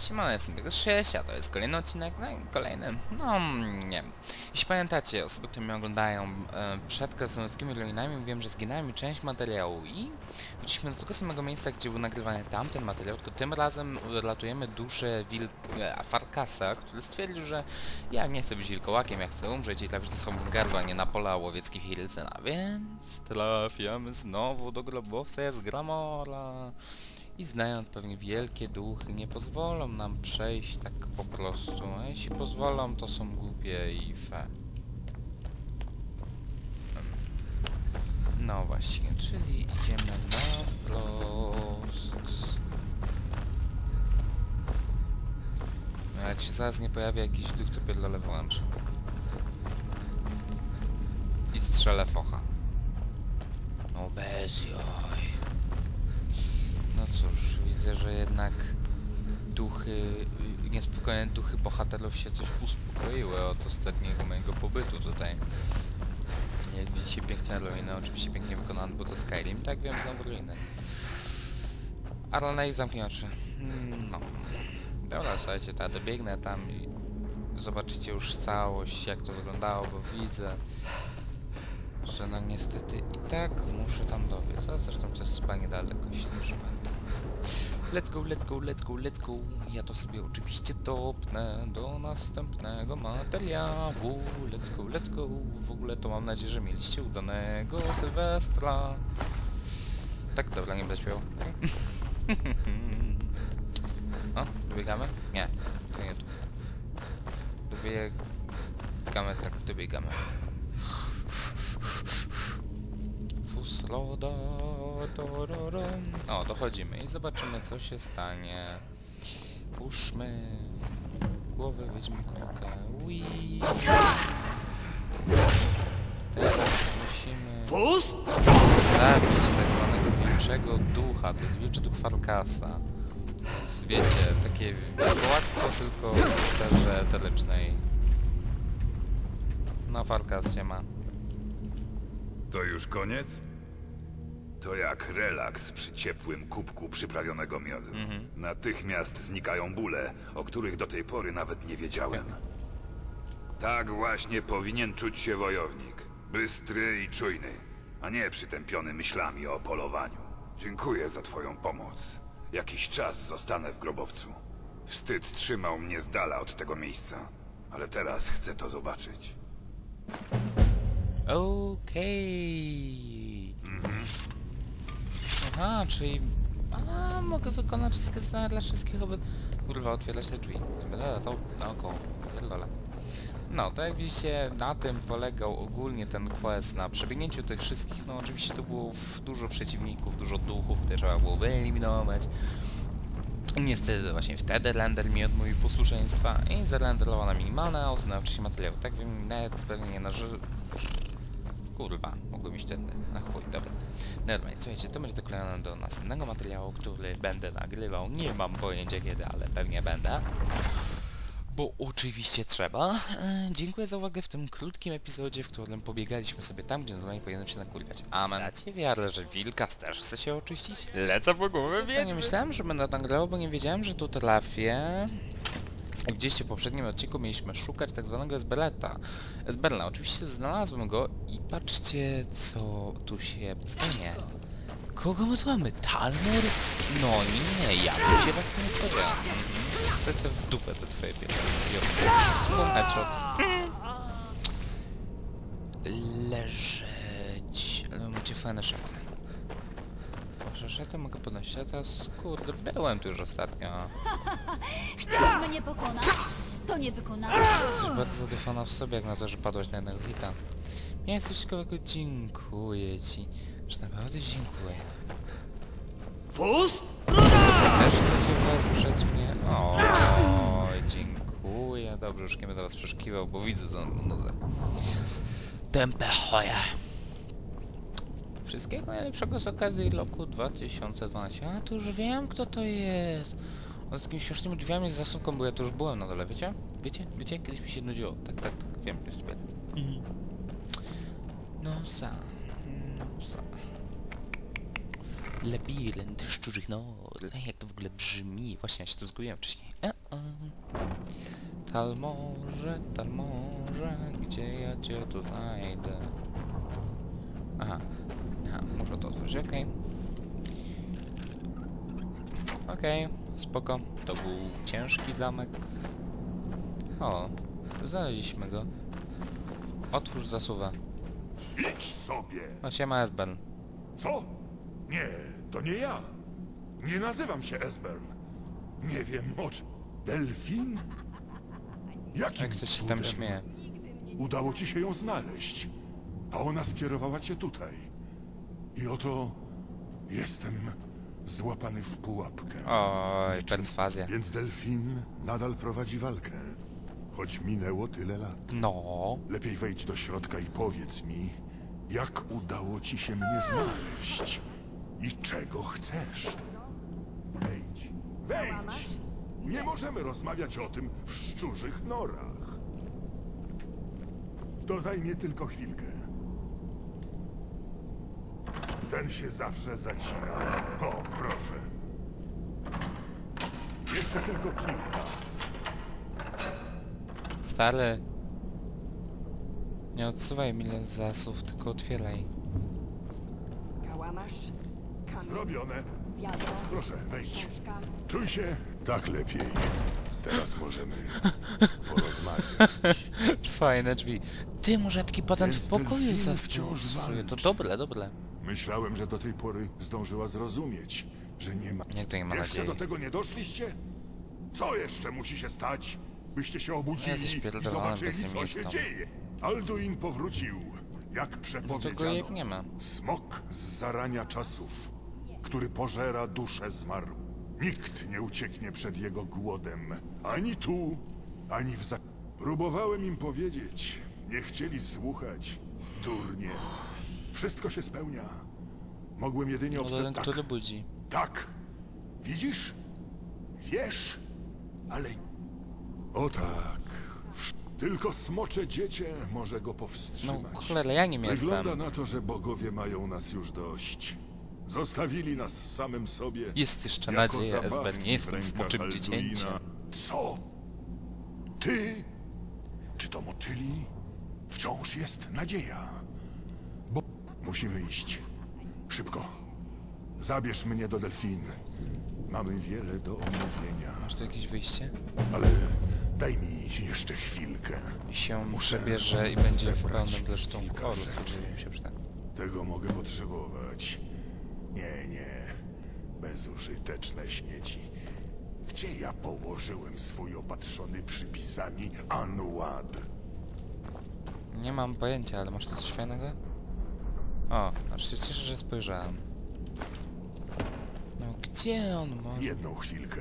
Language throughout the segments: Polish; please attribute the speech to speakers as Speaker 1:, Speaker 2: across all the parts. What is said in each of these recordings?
Speaker 1: Siemano, jestem Biegos 6, a to jest kolejny odcinek, no i kolejny, no nie. Jeśli pamiętacie, osoby, które mnie oglądają e, przed krasnoludzkimi ruinami, wiem, że zginęła część materiału i wróciliśmy do tego samego miejsca, gdzie był nagrywany tamten materiał, tylko tym razem ratujemy duszę wil... E, Farkasa, który stwierdził, że ja nie chcę być wilkołakiem, ja chcę umrzeć i trafić do swojego gardła, nie na pola łowieckich Hilcena, więc trafiamy znowu do grobowca z Gramora. I znając pewnie wielkie duchy, nie pozwolą nam przejść tak po prostu. A jeśli pozwolą, to są głupie i fe. No właśnie, czyli idziemy na wprost. No jak się zaraz nie pojawi jakiś duch, to pierdolę włączę. I strzelę focha. No bez. No cóż, widzę, że jednak duchy, niespokojne duchy bohaterów się coś uspokoiły od ostatniego mojego pobytu tutaj. Jak widzicie, piękne ruiny, oczywiście pięknie wykonane, bo to Skyrim, tak wiem, znowu ruiny. Arlene zamknij oczy. Mm, No. Dobra, słuchajcie, to ja dobiegnę tam i zobaczycie już całość, jak to wyglądało, bo widzę, że no niestety i tak muszę tam dobiec. A zresztą to jest chyba niedaleko, jeśli dobrze pamiętam. Let's go, let's go, let's go, let's go. Ja to sobie oczywiście dopnę do następnego materiału. Let's go, let's go. W ogóle to mam nadzieję, że mieliście udanego Sylwestra. Tak, dobra, nie będę śpiewał. O, dobiegamy? Nie, to nie tu. Dobiegamy, tak, dobiegamy. Tororom. O, dochodzimy i zobaczymy co się stanie. Puszmy głowę, weźmy kulkę. Ui. Teraz musimy zabić tak zwanego wilczego ducha. To jest wilczy duch Farkasa. Jest, wiecie, takie władztwo tylko w sferze eterycznej. No, Farkas się ma.
Speaker 2: To już koniec? To jak relaks przy ciepłym kubku przyprawionego miodu. Natychmiast znikają bóle, o których do tej pory nawet nie wiedziałem. Tak właśnie powinien czuć się wojownik. Bystry i czujny, a nie przytępiony myślami o polowaniu. Dziękuję za twoją pomoc. Jakiś czas zostanę w grobowcu. Wstyd trzymał mnie z dala od tego miejsca, ale teraz chcę to zobaczyć.
Speaker 1: Okej. Aha, czyli... A, mogę wykonać wszystkie zadania dla wszystkich oby... Kurwa, otwierać te drzwi. Dobra, to naokoło. Pierdolę. No, to jak widzicie, na tym polegał ogólnie ten quest, na przebiegnięciu tych wszystkich, no oczywiście tu było dużo przeciwników, dużo duchów, które trzeba było wyeliminować. Niestety właśnie wtedy render mi odmówił posłuszeństwa i zarenderował na minimalne, a wcześniej materiał. Tak wiem, nawet pewnie nie na. Kurwa, mogłem iść tędy. Na chuj, dobra. Normalnie, słuchajcie, to będzie doklejone do następnego materiału, który będę nagrywał. Nie mam pojęcia kiedy, ale pewnie będę. Bo oczywiście trzeba. E, dziękuję za uwagę w tym krótkim epizodzie, w którym pobiegaliśmy sobie tam, gdzie normalnie powinienem się nakurwiać. Amen. Dacie wiarę, że Wilkas też chce się oczyścić? Lecę po głowę, Ja nie myślałem, że będę nagrał, bo nie wiedziałem, że tu trafię. Gdzieś w poprzednim odcinku mieliśmy szukać tak zwanego Esberleta. Esberla, oczywiście znalazłem go i patrzcie co tu się stanie. Kogo my tu mamy? Talmor? No nie, ja bym się was nie spodziewał. Chcę w dupę te twoje headshot. Leżeć. Ale macie fajne szaty. Proszę, szaty mogę podnosić, a teraz kurde, byłem tu już ostatnio.
Speaker 3: Chcesz mnie pokonać? To nie wykonałeś.
Speaker 1: Jesteś bardzo zadufana w sobie, jak na to, że padłaś na jednego hita. Nie jesteś ciekawego, dziękuję ci. Że naprawdę dziękuję.
Speaker 2: Fus?
Speaker 1: Też chcecie wesprzeć mnie? Oj, dziękuję. Dobrze, już nie będę was przeszukiwał, bo widzę za nudze. Tępe choja. Wszystkiego najlepszego z okazji roku 2012. A, to już wiem, kto to jest. On z jakimiś śmiesznymi drzwiami z zasłonką, bo ja tu już byłem na dole, wiecie? Wiecie? Wiecie? Kiedyś mi się nudziło. Tak, tak, tak. Wiem, jest bieda. No za. No za. Labirynt szczurych nor. Jak to w ogóle brzmi? Właśnie, ja się tu zgubiłem wcześniej. E -e. Talmorze, talmorze, gdzie ja cię tu znajdę? Aha muszę to otworzyć, okej. Okej, spoko. To był ciężki zamek. O, znaleźliśmy go. Otwórz zasuwę.
Speaker 4: Idź sobie!
Speaker 1: O, siema Esben.
Speaker 4: Co? Nie, to nie ja. Nie nazywam się Esbern. Nie wiem o czym. Delfin? Jakim
Speaker 1: Jak ktoś się tam śmieje.
Speaker 4: Udało ci się ją znaleźć, a ona skierowała cię tutaj. I oto jestem złapany w pułapkę.
Speaker 1: Oj, perswazja.
Speaker 4: Więc Delfin nadal prowadzi walkę, choć minęło tyle lat.
Speaker 1: No,
Speaker 4: Lepiej wejdź do środka i powiedz mi, jak udało ci się mnie znaleźć i czego chcesz. Wejdź, wejdź! Nie możemy rozmawiać o tym w szczurzych norach. To zajmie tylko chwilkę. Ten się zawsze zacina. O, proszę. Jeszcze tylko kilka.
Speaker 1: stary. Nie odsuwaj mi zasów, tylko otwieraj.
Speaker 5: Kałamarz, kamień,
Speaker 4: Zrobione.
Speaker 5: wiadro,
Speaker 4: Proszę, wejdź.
Speaker 5: książka.
Speaker 4: Czuj się tak lepiej. Teraz możemy porozmawiać.
Speaker 1: Fajne drzwi. Ty, może taki patent w
Speaker 4: Jest
Speaker 1: pokoju
Speaker 4: delfin wciąż.
Speaker 1: To
Speaker 4: walczy.
Speaker 1: dobre, dobre.
Speaker 4: Myślałem, że do tej pory zdążyła zrozumieć, że nie ma.
Speaker 1: To nie ma
Speaker 4: Jeszcze
Speaker 1: nadziei?
Speaker 4: do tego nie doszliście? Co jeszcze musi się stać, byście się obudzili
Speaker 1: Jesteś
Speaker 4: i zobaczyli, co się dzieje? Alduin powrócił, jak
Speaker 1: No
Speaker 4: przepowiedziano.
Speaker 1: jak nie ma.
Speaker 4: Smok z zarania czasów, który pożera duszę zmarł. Nikt nie ucieknie przed jego głodem, ani tu, ani w za... Próbowałem im powiedzieć, nie chcieli słuchać. Durnie. Wszystko się spełnia. Mogłem jedynie
Speaker 1: No
Speaker 4: obserwować. Tak,
Speaker 1: który budzi.
Speaker 4: tak. Widzisz? Wiesz? Ale... O tak. Tylko smocze dziecię może go
Speaker 1: No
Speaker 4: powstrzymać.
Speaker 1: cholera, ja nim
Speaker 4: Wygląda
Speaker 1: jestem.
Speaker 4: na to, że bogowie mają nas już dość. Zostawili nas samym sobie.
Speaker 1: Jest jeszcze nadzieja, Esben. Nie jestem
Speaker 4: rękach
Speaker 1: smoczym dziecięciem.
Speaker 4: Co? Ty? Czy to moczyli? Wciąż jest nadzieja. Musimy iść. Szybko. Zabierz mnie do Delfin. Mamy wiele do omówienia.
Speaker 1: Masz tu jakieś wyjście?
Speaker 4: Ale daj mi jeszcze chwilkę.
Speaker 1: I się
Speaker 4: Muszę
Speaker 1: przebierze i będzie w pełnym
Speaker 4: rzeczy.
Speaker 1: rozchodziło mi się przyda.
Speaker 4: Tego mogę potrzebować. Nie, nie. Bezużyteczne śmieci. Gdzie ja położyłem swój opatrzony przypisami Anuad?
Speaker 1: Nie mam pojęcia, ale masz coś fajnego? O, aż się cieszę, że spojrzałem. No gdzie on ma?
Speaker 4: Jedną chwilkę.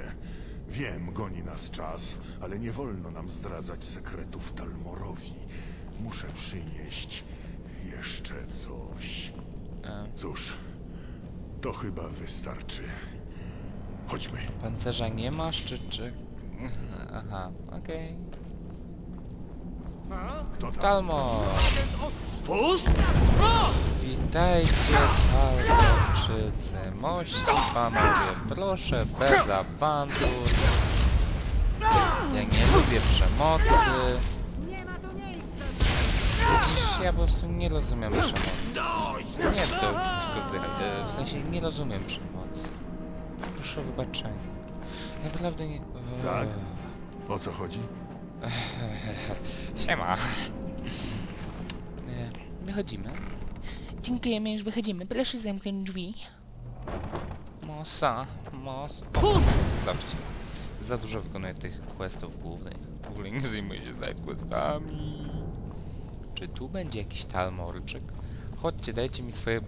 Speaker 4: Wiem, goni nas czas, ale nie wolno nam zdradzać sekretów Talmorowi. Muszę przynieść jeszcze coś.
Speaker 1: E,
Speaker 4: Cóż, to chyba wystarczy. Chodźmy.
Speaker 1: pancerza nie masz, czy... czy... Aha, okej.
Speaker 4: Kto tam?
Speaker 1: Talmor!
Speaker 6: Wóz?
Speaker 1: Witajcie, Talmorczycy, mości panowie, proszę bez awantur. Ja nie lubię przemocy. Widzisz, ja po prostu nie rozumiem przemocy. Nie to tylko e, w sensie nie rozumiem przemocy. Proszę o wybaczenie. Naprawdę nie...
Speaker 4: Tak? O co chodzi?
Speaker 1: Siema. E, Wychodzimy. Dziękujemy, już wychodzimy. Proszę zamknąć drzwi. Mosa, mos... O, zawsze. Za dużo wykonuję tych questów głównych. W ogóle nie zajmuję się side questami. Czy tu będzie jakiś talmorczyk? Chodźcie, dajcie mi swoje...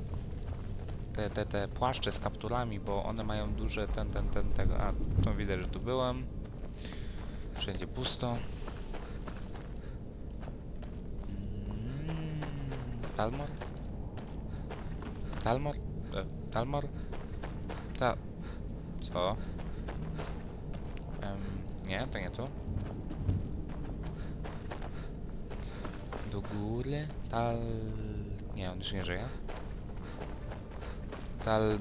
Speaker 1: Te, te, te płaszcze z kapturami, bo one mają duże ten, ten, ten, tego... A, to widać, że tu byłem. Wszędzie pusto. Mm, Talmor? Talmor? E, Talmor? Ta... Co? Em, nie, to nie to. Do góry? Tal... Nie, on już nie żyje. Tal...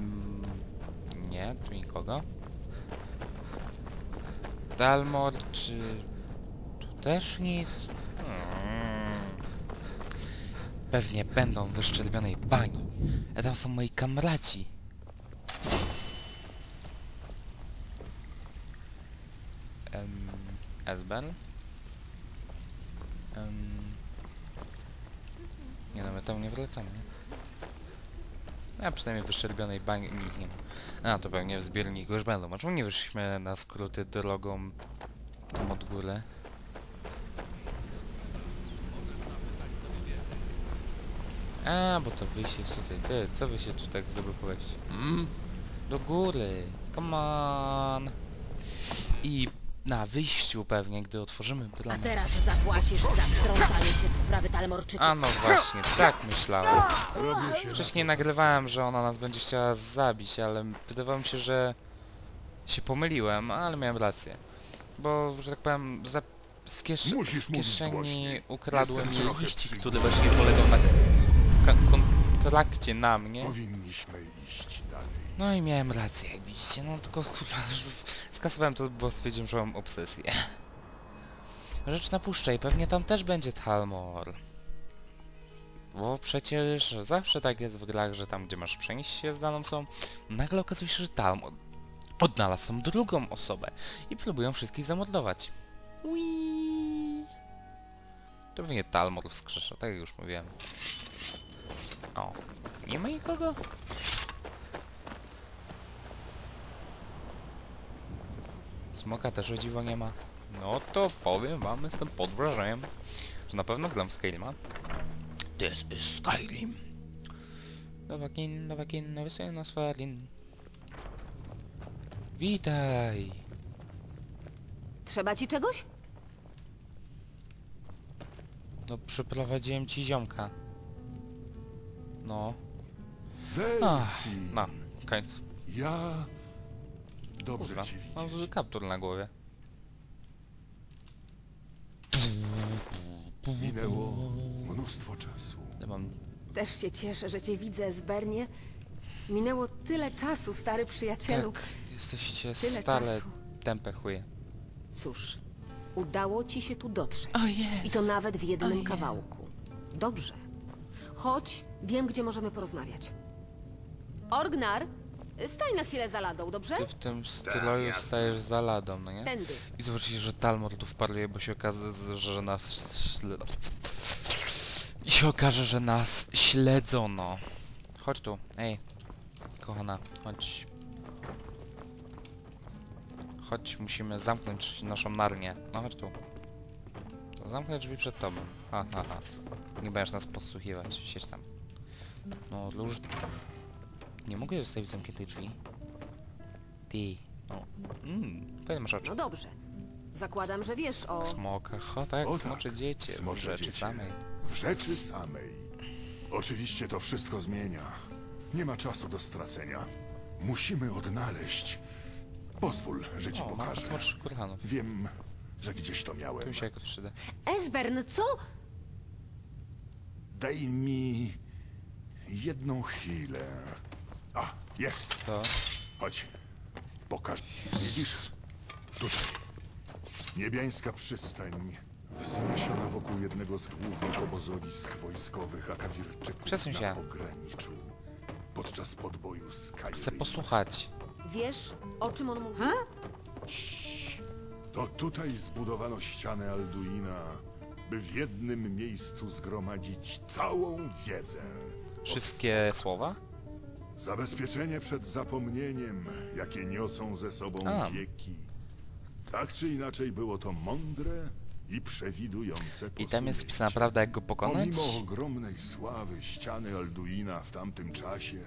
Speaker 1: Nie, tu nikogo. Dalmor, czy... Tu też nic? Pewnie będą w wyszczerbionej bani. A tam są moi kamraci. Um, Esbel? Um, nie no, my tam nie wracamy, nie? A przynajmniej w wyszczerbionej bani ich nie ma. A, to pewnie w zbiorniku już będą. A czemu nie wyszliśmy na skróty drogą tam od góry? A, bo to wy się tutaj... Ty, co wy się tu tak zablokować? Mm? Do góry! Come on! I na wyjściu pewnie, gdy otworzymy
Speaker 5: A
Speaker 1: bramę...
Speaker 5: teraz zapłacisz za wtrącanie się w sprawy Talmorczyków.
Speaker 1: A no właśnie, tak myślałem. Wcześniej nagrywałem, że ona nas będzie chciała zabić, ale wydawało mi się, że się pomyliłem, ale miałem rację. Bo, że tak powiem, za... z, kiesz... Z kieszeni ukradłem jej liścik, który właśnie polegał na kontrakcie na mnie.
Speaker 4: Powinniśmy iść dalej.
Speaker 1: No i miałem rację, jak widzicie, no tylko kurwa, skasowałem to, bo stwierdziłem, że mam obsesję. Rzecz na puszczej, pewnie tam też będzie Talmor. Bo przecież zawsze tak jest w grach, że tam gdzie masz przenieść się z daną są, nagle okazuje się, że Talmor odnalazł tą drugą osobę i próbują wszystkich zamordować. Ui. To pewnie Talmor wskrzesza, tak jak już mówiłem. O, nie ma nikogo? Smoka też o dziwo nie ma. No to powiem wam, jestem pod wrażeniem, że na pewno gram Skyrima. This is Skyrim. Nowakin, Nowakin, nowy syn Osfarin. Witaj!
Speaker 5: Trzeba ci czegoś?
Speaker 1: No przyprowadziłem ci ziomka. No. Ach, no, końcu.
Speaker 4: ja... Dobrze
Speaker 1: Kurwa,
Speaker 4: cię
Speaker 1: mam zły kaptur na głowie.
Speaker 4: Minęło mnóstwo czasu.
Speaker 1: Ja mam...
Speaker 5: Też się cieszę, że cię widzę, Zbernie. Minęło tyle czasu, stary przyjacielu.
Speaker 1: Tak, jesteście
Speaker 5: Tyle
Speaker 1: stare
Speaker 5: czasu.
Speaker 1: tępe chuje.
Speaker 5: Cóż, udało ci się tu dotrzeć.
Speaker 1: O jest!
Speaker 5: I to nawet w jednym
Speaker 1: Ojej.
Speaker 5: kawałku. Dobrze. Chodź, wiem, gdzie możemy porozmawiać. Orgnar, staj na chwilę za ladą, dobrze?
Speaker 1: Ty w tym stroju
Speaker 2: jasne.
Speaker 1: stajesz za ladą, no nie?
Speaker 5: Tędy.
Speaker 1: I zobaczycie, że Talmor tu wparuje, bo się okaże, że nas. I się okaże, że nas śledzono. Chodź tu, ej. Kochana, chodź. Chodź, musimy zamknąć naszą narnię. No chodź tu. To zamknę drzwi przed tobą. Ha, ha, ha. Nie będziesz nas podsłuchiwać. Siedź tam. No, już... Nie mogę zostawić zamkniętej drzwi. Ty. O. Mmm, fajne masz oczy.
Speaker 5: No dobrze. Zakładam, że wiesz o...
Speaker 1: Smoka, ho, tak,
Speaker 4: O tak,
Speaker 1: smocze dziecię, w
Speaker 4: smocze
Speaker 1: rzeczy
Speaker 4: dziecię.
Speaker 1: samej.
Speaker 4: W rzeczy samej. Oczywiście to wszystko zmienia. Nie ma czasu do stracenia. Musimy odnaleźć. Pozwól, że ci
Speaker 1: O, mam
Speaker 4: pokażę.
Speaker 1: smocz kurhanów.
Speaker 4: Wiem, że gdzieś to
Speaker 1: Tu
Speaker 4: miałem.
Speaker 1: mi się jakoś przyda.
Speaker 5: Esbern, co?
Speaker 4: Daj mi jedną chwilę. A, jest.
Speaker 1: To?
Speaker 4: Chodź. Pokaż. Widzisz? Tutaj. Niebiańska przystań. Wzniesiona wokół jednego z głównych obozowisk wojskowych Akawirczyków
Speaker 1: Przesuń się.
Speaker 4: na pograniczu. Podczas podboju z Kairi.
Speaker 1: Chcę posłuchać.
Speaker 5: Wiesz, o czym on mówi?
Speaker 4: To tutaj zbudowano ścianę Alduina, by w jednym miejscu zgromadzić całą wiedzę.
Speaker 1: Wszystkie słowa?
Speaker 4: Zabezpieczenie przed zapomnieniem, jakie niosą ze sobą
Speaker 1: A.
Speaker 4: wieki. Tak czy inaczej było to mądre i przewidujące
Speaker 1: I tam jest
Speaker 4: posunięcie.
Speaker 1: wpisana prawda, jak go pokonać?
Speaker 4: Pomimo ogromnej sławy ściany Alduina w tamtym czasie,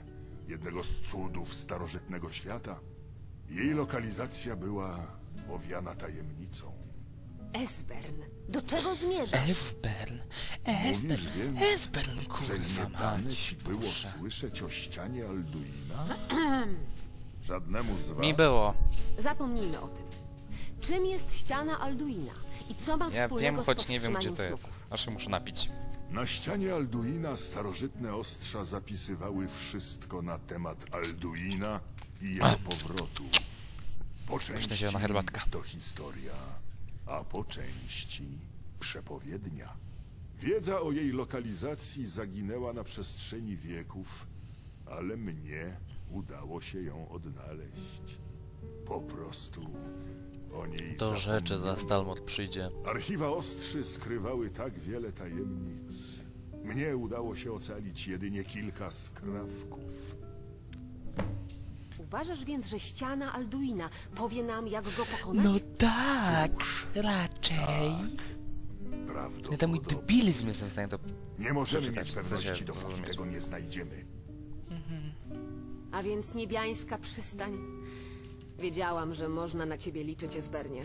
Speaker 4: jednego z cudów starożytnego świata, jej lokalizacja była owiana tajemnicą.
Speaker 5: Esbern, do czego zmierzasz?
Speaker 1: Esbern, Esbern,
Speaker 4: Mówisz więc,
Speaker 1: Esbern,
Speaker 4: Że
Speaker 1: kurwa
Speaker 4: nie dane
Speaker 1: mać.
Speaker 4: ci było
Speaker 1: Boże.
Speaker 4: słyszeć o ścianie Alduina? Żadnemu z was.
Speaker 1: Mi było.
Speaker 5: Zapomnijmy o tym. Czym jest ściana Alduina? I co ma
Speaker 1: Ja
Speaker 5: wspólnego
Speaker 1: wiem,
Speaker 5: z
Speaker 1: choć nie wiem, gdzie
Speaker 5: powstrzymaniem
Speaker 1: to jest.
Speaker 5: smoków?
Speaker 1: Aż się muszę napić.
Speaker 4: Na ścianie Alduina starożytne ostrza zapisywały wszystko na temat Alduina i jego powrotu. Po części
Speaker 1: zielona herbatka.
Speaker 4: to historia, a po części przepowiednia. Wiedza o jej lokalizacji zaginęła na przestrzeni wieków, ale mnie udało się ją odnaleźć. Po prostu o niej
Speaker 1: Do rzeczy za Stalmot przyjdzie.
Speaker 4: Archiwa Ostrzy skrywały tak wiele tajemnic. Mnie udało się ocalić jedynie kilka skrawków.
Speaker 5: Uważasz więc, że ściana Alduina powie nam, jak go pokonać?
Speaker 1: No tak, raczej. Nie ten mój
Speaker 4: Prawdopodobnie.
Speaker 1: debilizm jestem w stanie to...
Speaker 4: Nie możemy
Speaker 1: przeczytać,
Speaker 4: mieć
Speaker 1: w
Speaker 4: pewności, dopóki
Speaker 1: zrozumieć.
Speaker 4: tego nie znajdziemy.
Speaker 5: A więc niebiańska przystań. Wiedziałam, że można na ciebie liczyć, Esbernie.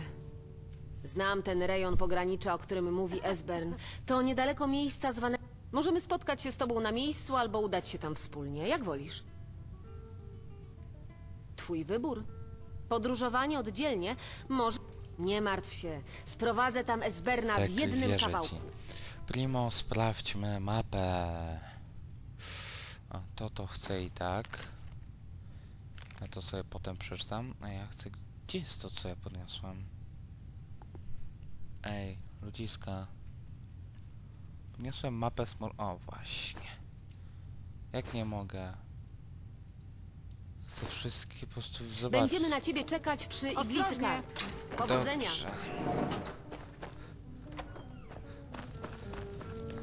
Speaker 5: Znam ten rejon pogranicza, o którym mówi Esbern. To niedaleko miejsca zwane... Możemy spotkać się z tobą na miejscu albo udać się tam wspólnie, jak wolisz. Twój wybór. Podróżowanie oddzielnie może... Nie martw się. Sprowadzę tam Esberna
Speaker 1: Tak,
Speaker 5: w jednym
Speaker 1: wierzę
Speaker 5: kawałku.
Speaker 1: ci. Primo, sprawdźmy mapę. A to to chcę i tak. Ja to sobie potem przeczytam. A ja chcę... Gdzie jest to, co ja podniosłem? Ej, ludziska. Podniosłem mapę smol... O, właśnie. Jak nie mogę? Chcę wszystkie po prostu zobaczyć.
Speaker 5: Będziemy na ciebie czekać przy iglicy kart. Powodzenia.
Speaker 1: Dobrze.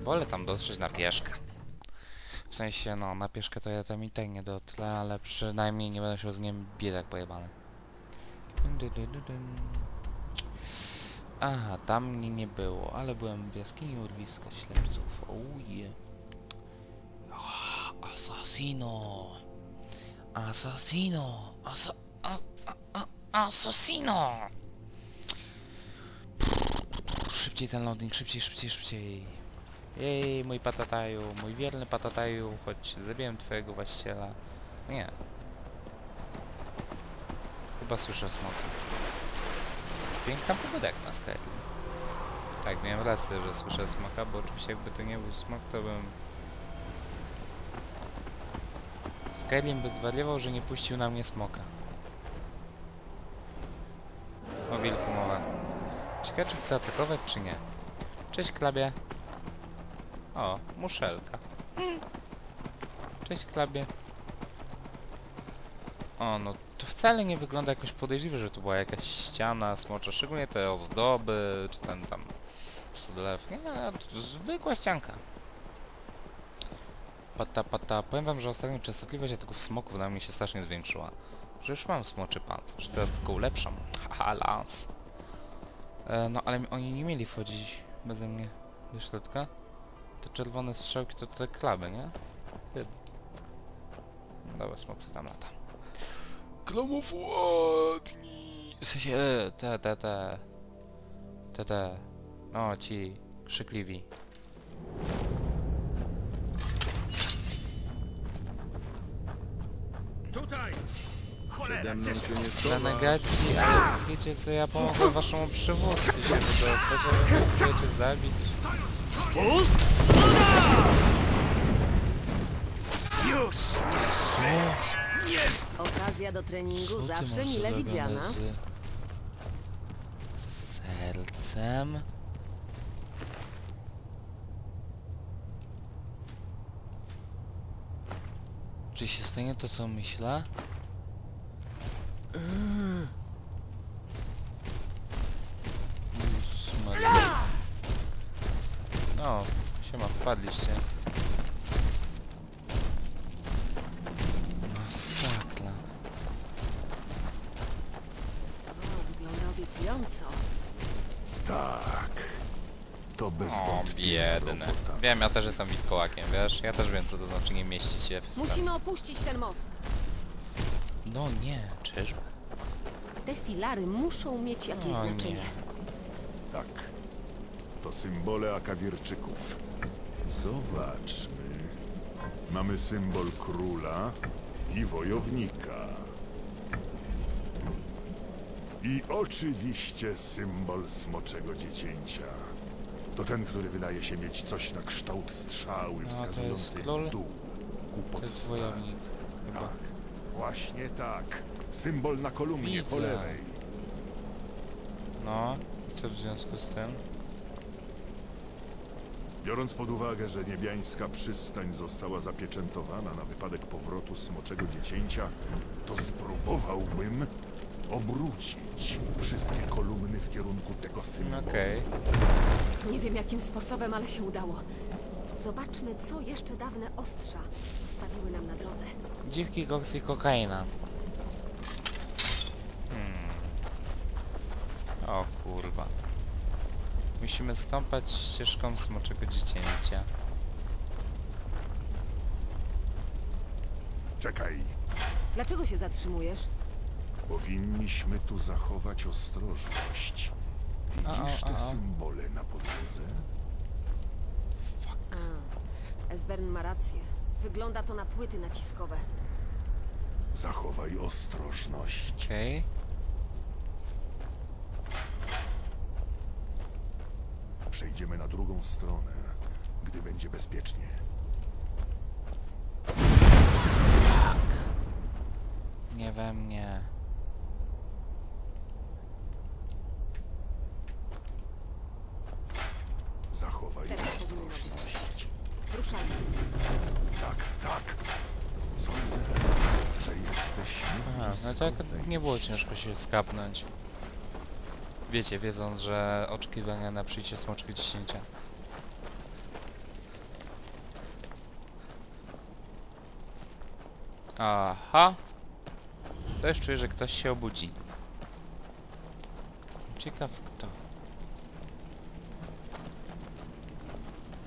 Speaker 1: Wolę tam dotrzeć na pieszkę. W sensie, no, na pieszkę to ja tam i tak nie dotlę, ale przynajmniej nie będę się z nim biedak pojebany. Dun, dun, dun, dun, dun. Aha, tam mnie nie było, ale byłem w jaskini urwiska ślepców. Ouje. Oh, assassino! Assassino! Asa... A, a, a, assassino! Szybciej ten loading, szybciej, szybciej, szybciej. Jej, mój patataju, mój wierny patataju, choć zabiłem twojego właściciela. Nie. Chyba słyszę smoki. Piękna pogoda jak na Skyrim. Tak, miałem rację, że słyszę smoka, bo oczywiście jakby to nie był smok, to bym... Skyrim by zwariował, że nie puścił na mnie smoka. O wilku mowa. Ciekawe, czy chce atakować, czy nie. Cześć, klabie. O, muszelka. Cześć, klabie. O, no to wcale nie wygląda jakoś podejrzliwe, że to była jakaś ściana smocza, szczególnie te ozdoby, czy ten tam sudlew. Nie, to zwykła ścianka. Pata, pata. Powiem wam, że ostatnio częstotliwość ataków smoków na mnie się strasznie zwiększyła. Że już mam smoczy pancerz, teraz tylko ulepszam. Haha, lans. E, no, ale oni nie mieli wchodzić beze mnie do środka. Te czerwone strzałki to te klaby, nie? Chyba. Dobra, smocy tam lata. Klamowładni! W sensie, e, te, te, te. Te, te. No, ci krzykliwi. Renegaci, ale wiecie co, ja pomogłem waszemu przywódcy się wydostać, a wy chcecie zabić.
Speaker 5: Okazja do treningu
Speaker 1: ty
Speaker 5: zawsze
Speaker 1: masz
Speaker 5: mile
Speaker 1: zrobione
Speaker 5: widziana.
Speaker 1: z Sercem? Czy się stanie to, co myślę? Jezus Maria. O, siema, wpadliście.
Speaker 4: To bez
Speaker 1: O,
Speaker 4: robota.
Speaker 1: Wiem, ja też jestem wilkołakiem, wiesz? Ja też wiem, co to znaczy nie mieścić się w...
Speaker 5: Musimy opuścić ten most.
Speaker 1: No nie, czyżby?
Speaker 5: Te filary muszą mieć jakieś
Speaker 1: O nie.
Speaker 5: znaczenie.
Speaker 4: Tak. To symbole akawirczyków. Zobaczmy. Mamy symbol króla i wojownika. I oczywiście symbol smoczego dziecięcia. To ten, który wydaje się mieć coś na kształt strzały
Speaker 1: No,
Speaker 4: wskazującej w dół. Ku
Speaker 1: To jest wojownik. Chyba.
Speaker 4: Tak, właśnie tak. Symbol na kolumnie po
Speaker 1: Widzę.
Speaker 4: lewej.
Speaker 1: No, co w związku z tym?
Speaker 4: Biorąc pod uwagę, że niebiańska przystań została zapieczętowana na wypadek powrotu smoczego dziecięcia, to spróbowałbym obrócić wszystkie kolumny w kierunku tego symbolu.
Speaker 1: Okej.
Speaker 5: Nie wiem jakim sposobem, ale się udało. Zobaczmy, co jeszcze dawne ostrza zostawiły nam na drodze.
Speaker 1: Dziwki, koks i kokaina. Hmm. O kurwa. Musimy stąpać ścieżką smoczego dziecięcia.
Speaker 4: Czekaj,
Speaker 5: Dlaczego się zatrzymujesz?
Speaker 4: Powinniśmy tu zachować ostrożność. Widzisz
Speaker 1: A, a, a,
Speaker 4: te
Speaker 1: a.
Speaker 4: symbole na podłodze?
Speaker 1: Fuck.
Speaker 5: A, Esbern ma rację. Wygląda to na płyty naciskowe.
Speaker 4: Zachowaj ostrożność.
Speaker 1: Okej.
Speaker 4: Przejdziemy na drugą stronę, gdy będzie bezpiecznie.
Speaker 1: Nie we mnie.
Speaker 4: Zachowaj
Speaker 5: Teraz powinno być.
Speaker 4: ostrożność.
Speaker 5: Ruszajmy.
Speaker 4: Tak, tak. Sądzę, że jesteśmy
Speaker 1: Aha, no
Speaker 4: blisko
Speaker 1: tak nie było ciężko się skapnąć. Wiecie, wiedząc, że oczekiwania na przyjście smoczki dziecięcia. Aha. Coś czuję, że ktoś się obudzi. Jestem ciekaw kto.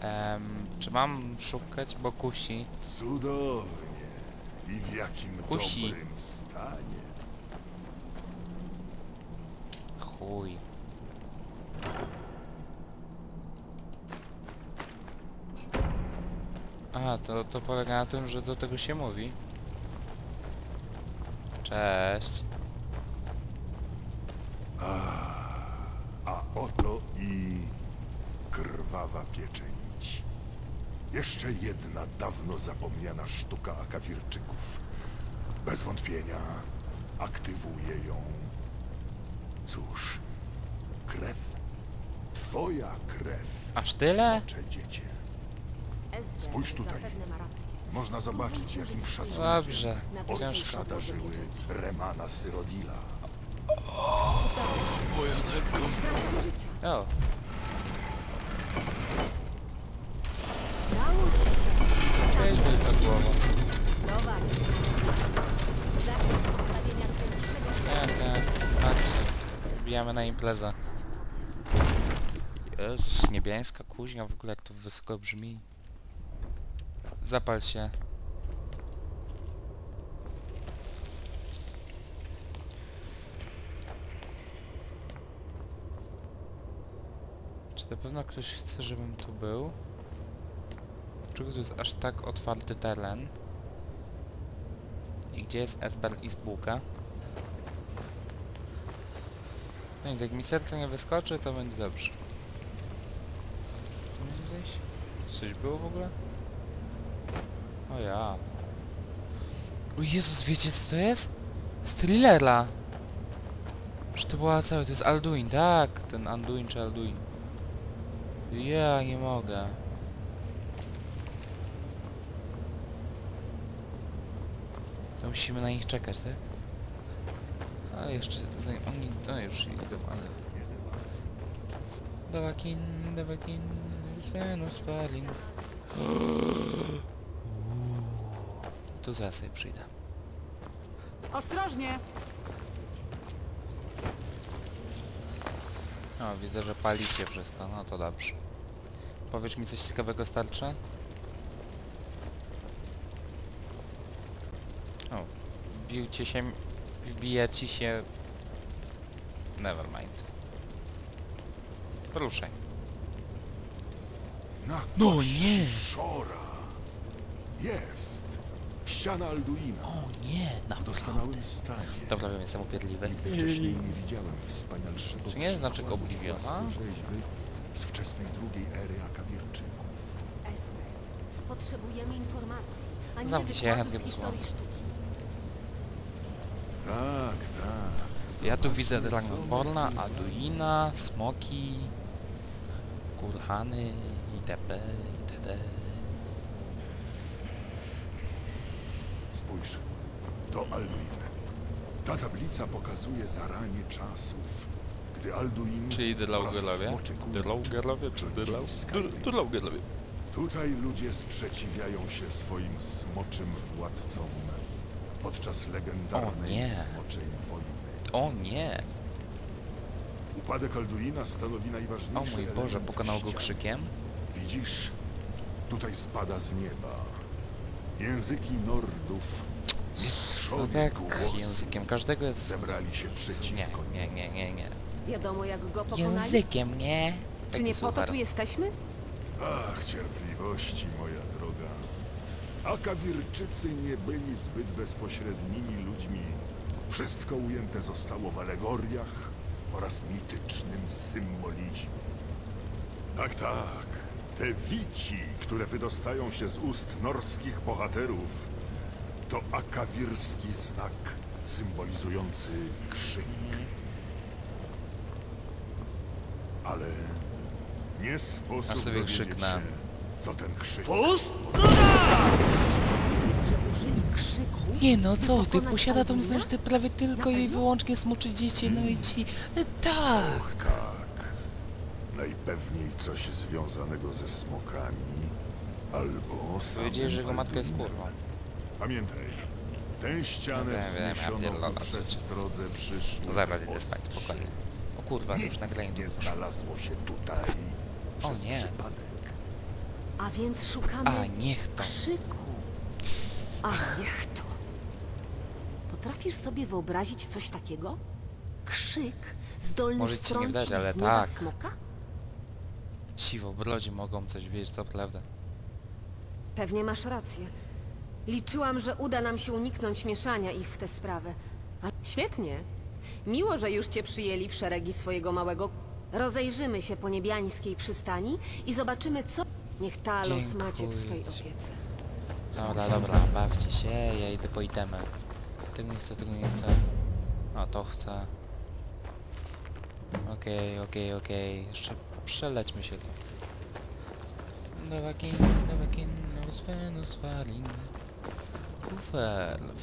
Speaker 1: Em, czy mam szukać, bo kusi?
Speaker 4: Cudownie. I w jakim
Speaker 1: Kusi.
Speaker 4: dobrym stanie.
Speaker 1: Chuj. A, to, to polega na tym, że do tego się mówi. Cześć.
Speaker 4: A oto i krwawa pieczęć. Jeszcze jedna dawno zapomniana sztuka akawirczyków. Bez wątpienia aktywuje ją. Cóż, krew. Twoja krew.
Speaker 1: Aż tyle?
Speaker 4: Dziecię. Spójrz tutaj. Można zobaczyć, jakim szacunkiem
Speaker 1: Dobrze.
Speaker 5: Ciężko.
Speaker 4: ostrza darzyły Remana Syrodila.
Speaker 1: O,
Speaker 5: Naucz się.
Speaker 1: cześć wielka głowa.
Speaker 5: Prowadź. Zacznij od postawienia pierwszego
Speaker 1: Nie, nie. Wbijamy na imprezę. Jezus, niebiańska kuźnia, w ogóle jak to wysoko brzmi. Zapal się. Czy na pewno ktoś chce, żebym tu był? Dlaczego tu jest aż tak otwarty teren? I gdzie jest Esber i spółka? No więc jak mi serce nie wyskoczy, to będzie dobrze. Tu mam zejść? Coś było w ogóle? O ja. O Jezus, wiecie co to jest? Z thrillera! Że to była całe, to jest Alduin, tak! Ten Anduin czy Alduin. Ja nie mogę. To musimy na nich czekać, tak? Ale jeszcze zanim oni... No już idą, ale... Dawakin, dawakin, Svenos Falling. To zaraz sobie przyjdę.
Speaker 6: Ostrożnie!
Speaker 1: O, widzę, że palicie wszystko, no to dobrze. Powiesz mi coś ciekawego starczy? O, wbił ci się... Wbija ci się... Nevermind. Ruszaj.
Speaker 4: Na
Speaker 1: No nie!
Speaker 4: Szora. Jest. Ściana Alduina.
Speaker 1: O nie,
Speaker 4: W
Speaker 1: naprawdę.
Speaker 4: doskonałym stanie.
Speaker 1: Dobra, wiem, jestem upierdliwy.
Speaker 4: Nigdy wcześniej nie widziałem wspanialszego
Speaker 1: Czy nie znaczy
Speaker 4: rzeźby z wczesnej drugiej ery akawirczyków.
Speaker 5: Esbern. Potrzebujemy informacji, a nie
Speaker 1: Zamknij się,
Speaker 5: wykładu
Speaker 1: chętnie posłucham.
Speaker 4: Tak, tak.
Speaker 1: Ja tu widzę Dragonborna, Alduina, Smoki, Kurhany itp. itd.
Speaker 4: Spójrz, to Alduin. Ta tablica pokazuje zaranie czasów, gdy Alduin
Speaker 1: Czyli
Speaker 4: Kurt
Speaker 1: Draugerowie czy Draugerowie?
Speaker 4: Tutaj ludzie sprzeciwiają się swoim smoczym władcom podczas legendarnej
Speaker 1: O nie.
Speaker 4: smoczej wojny.
Speaker 1: O nie!
Speaker 4: Upadek Alduina stanowi najważniejszy
Speaker 1: O mój Boże, pokonał go krzykiem?
Speaker 4: Widzisz? Tutaj spada z nieba. Języki Nordów,
Speaker 1: No
Speaker 4: mistrzowie
Speaker 1: tak,
Speaker 4: głosu,
Speaker 1: językiem każdego jest...
Speaker 4: zebrali się
Speaker 1: Nie,
Speaker 4: przeciwko
Speaker 1: nie, nie, nie, nie.
Speaker 5: Wiadomo, jak go pokonali?
Speaker 1: Językiem, nie?
Speaker 5: Czy nie po to
Speaker 1: super.
Speaker 5: tu jesteśmy?
Speaker 4: Ach, cierpliwości, moja droga. Akawirczycy nie byli zbyt bezpośrednimi ludźmi. Wszystko ujęte zostało w alegoriach oraz mitycznym symbolizmie. Tak, tak. Te wici, które wydostają się z ust norskich bohaterów, to akawirski znak symbolizujący krzyk. Ale nie sposób
Speaker 1: Aż sobie
Speaker 4: dowiedzieć
Speaker 1: krzyknę.
Speaker 4: się, co ten krzyk...
Speaker 5: Krzyku?
Speaker 1: Nie no, co ty, posiada tą ty prawie tylko i
Speaker 5: pewno?
Speaker 1: wyłącznie smoczy dzieci, no i ci... e, Tak!
Speaker 4: Och, tak. Najpewniej coś związanego ze smokami. Albo samym
Speaker 1: Powiedzieli, że jego matka jest
Speaker 4: Alduinem.
Speaker 1: kurwą.
Speaker 4: Pamiętaj, tę ścianę
Speaker 1: Wiem, wiem, ja
Speaker 4: wzniesiono
Speaker 1: pierdolę, ci.
Speaker 4: przestrodze przyszłych
Speaker 1: No zaraz idę spać, spokojnie. O kurwa, już
Speaker 4: Nic
Speaker 1: nagranie
Speaker 4: nie znalazło się tutaj
Speaker 1: O
Speaker 4: przez
Speaker 1: nie.
Speaker 4: przypadek.
Speaker 5: A więc szukamy
Speaker 1: A, niech to.
Speaker 5: krzyku. A niech to. Potrafisz sobie wyobrazić coś takiego? Krzyk zdolny
Speaker 1: Może ci nie wdać, ale tak.
Speaker 5: smoka?
Speaker 1: Siwobrodzi mogą coś wiedzieć, co prawda.
Speaker 5: Pewnie masz rację. Liczyłam, że uda nam się uniknąć mieszania ich w tę sprawę. A świetnie. Miło, że już cię przyjęli w szeregi swojego małego... Rozejrzymy się po niebiańskiej przystani i zobaczymy, co... Niech Talos macie w swej
Speaker 1: Dziękuję ci.
Speaker 5: opiece.
Speaker 1: Dobra, dobra, bawcie się, ja idę po itemy. Tego nie chcę, tego nie chcę. O, to chcę. Okej, okej, okej. Jeszcze przelećmy się to. Dawakin, dawakin, nos venus valin. Kufelw.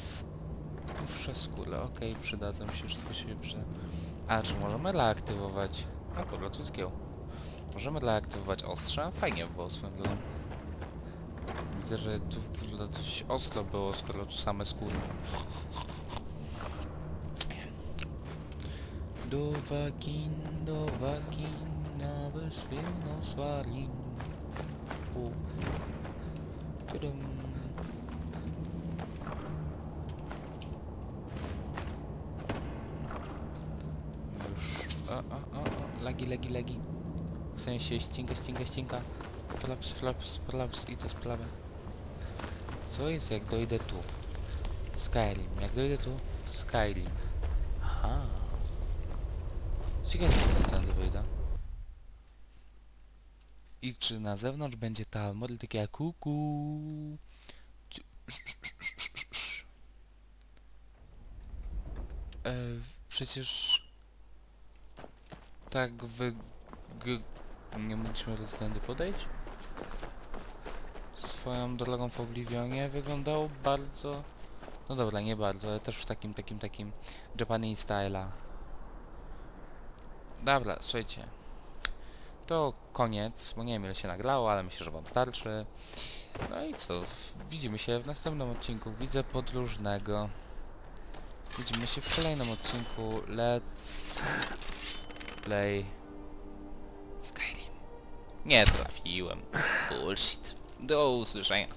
Speaker 1: Kufrze skóle, okej, przydadzą się, wszystko się przyda. A, czy możemy reaktywować... A, kurwa, tu zgiął. Możemy reaktywować ostrze? Fajnie by było swoją drogą. Widzę, że tu dość ostro było, skoro tu same skóry. Dowakin, dowakin, nowy świno swalin. U. Tudum. Sensie ścinka, ścinka, ścinka. Flaps, flaps, flaps i to sprawa. Co jest jak dojdę tu? Skyrim. Jak dojdę tu? Skyrim. Aha. Ciekawe, jak tędy wyjdę. I czy na zewnątrz będzie ta almory takie jak kuku? E, przecież tak wy... Nie mogliśmy raz tędy podejść? Swoją drogą w Oblivionie wyglądał bardzo... No dobra, nie bardzo, ale też w takim, takim, takim Japanese styla. Dobra, słuchajcie. To koniec, bo nie wiem ile się nagrało, ale myślę, że wam starczy. No i co, widzimy się w następnym odcinku Widzę Podróżnego. Widzimy się w kolejnym odcinku Let's Play Skyrim. Nie trafiłem. Bullshit. Do usłyszenia.